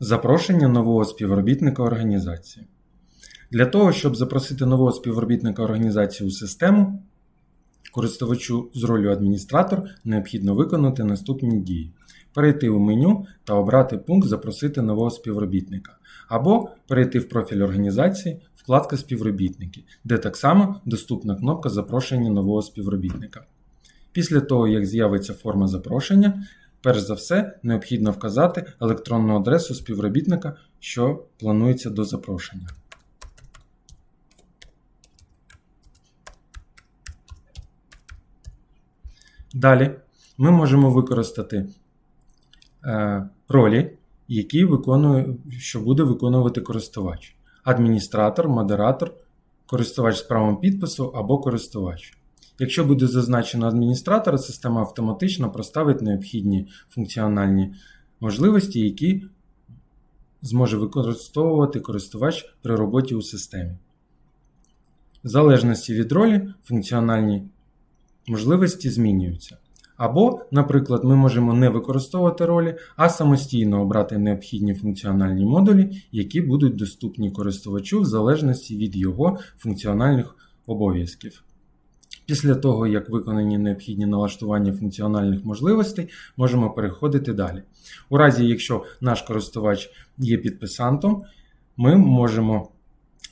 Запрошення нового співробітника організації. Для того, щоб запросити нового співробітника організації у систему, користувачу з ролью адміністратор необхідно виконати наступні дії: перейти у меню та обрати пункт Запросити нового співробітника, або перейти в профіль організації, вкладка Співробітники, де так само доступна кнопка Запрошення нового співробітника. Після того, як з'явиться форма запрошення, перш за все необхідно вказати електронну адресу співробітника, що планується до запрошення. Далі ми можемо використати е, ролі, які виконує, що буде виконувати користувач: адміністратор, модератор, користувач з правом підпису або користувач. Якщо буде зазначено адміністратора, система автоматично проставить необхідні функціональні можливості, які зможе використовувати користувач при роботі у системі. В залежності від ролі функціональні можливості змінюються. Або, наприклад, ми можемо не використовувати ролі, а самостійно обрати необхідні функціональні модулі, які будуть доступні користувачу в залежності від його функціональних обов'язків. Після того, як виконані необхідні налаштування функціональних можливостей, можемо переходити далі. У разі, якщо наш користувач є підписантом, ми можемо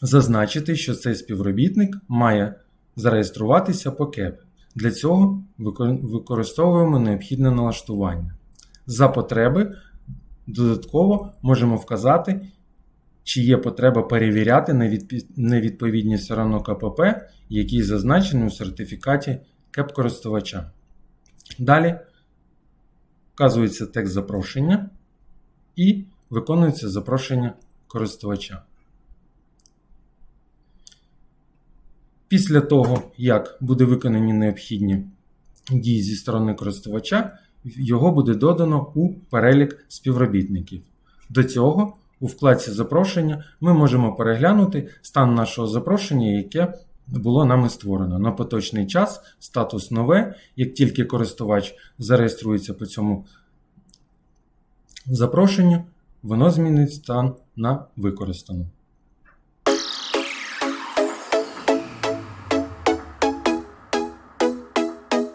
зазначити, що цей співробітник має зареєструватися по КЕП. Для цього використовуємо необхідне налаштування. За потреби додатково можемо вказати, чи є потреба перевіряти невідповідність РАНО КПП, який зазначений у сертифікаті КЕП-користувача. Далі вказується текст запрошення і виконується запрошення користувача. Після того, як буде виконані необхідні дії зі сторони користувача, його буде додано у перелік співробітників. До цього у вкладці запрошення ми можемо переглянути стан нашого запрошення, яке було нами створено. На поточний час статус нове. Як тільки користувач зареєструється по цьому запрошенню, воно змінить стан на використано.